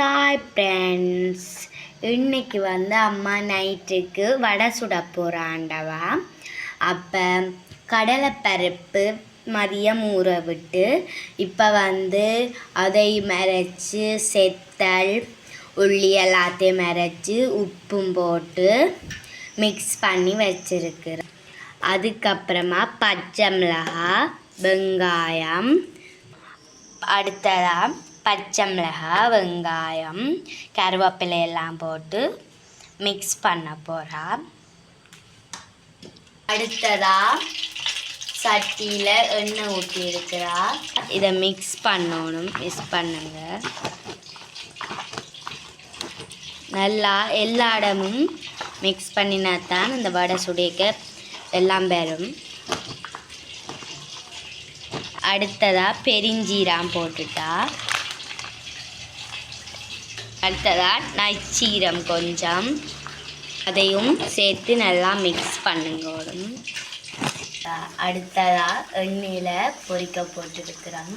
Hi friends இன்னைக்கு வந்து அம்மா நைட்டுக்கு வடை சுட போகிறாண்டவா அப்போ கடலைப்பருப்பு மதியம் ஊற விட்டு இப்போ வந்து அதை மறைச்சி செத்தல் உள்ளி எல்லாத்தையும் மறைச்சி உப்பும் போட்டு மிக்ஸ் பண்ணி வச்சிருக்கிறேன். அதுக்கப்புறமா பச்சை மிளகாய் வெங்காயம் அடுத்ததாக பச்சை மிளகாய் வெங்காயம் கருவேப்பிலை எல்லாம் போட்டு மிக்ஸ் பண்ண போகிறா அடுத்ததாக சட்டியில் எண்ணெய் ஊற்றி இருக்கிறா இதை மிக்ஸ் பண்ணணும் மிக்ஸ் பண்ணுங்க. நல்லா எல்லா இடமும் மிக்ஸ் பண்ணினா தான் இந்த வடை சுடிக்க எல்லாம் பெறும் அடுத்ததாக பெருஞ்சீரம் போட்டுட்டா. அடுத்ததாக நச்சீரம் கொஞ்சம். அதையும் சேர்த்து நல்லா மிக்ஸ் பண்ணுங்கோடும் அடுத்ததாக எண்ணெயில் பொரிக்க போட்டுருக்குறோம்.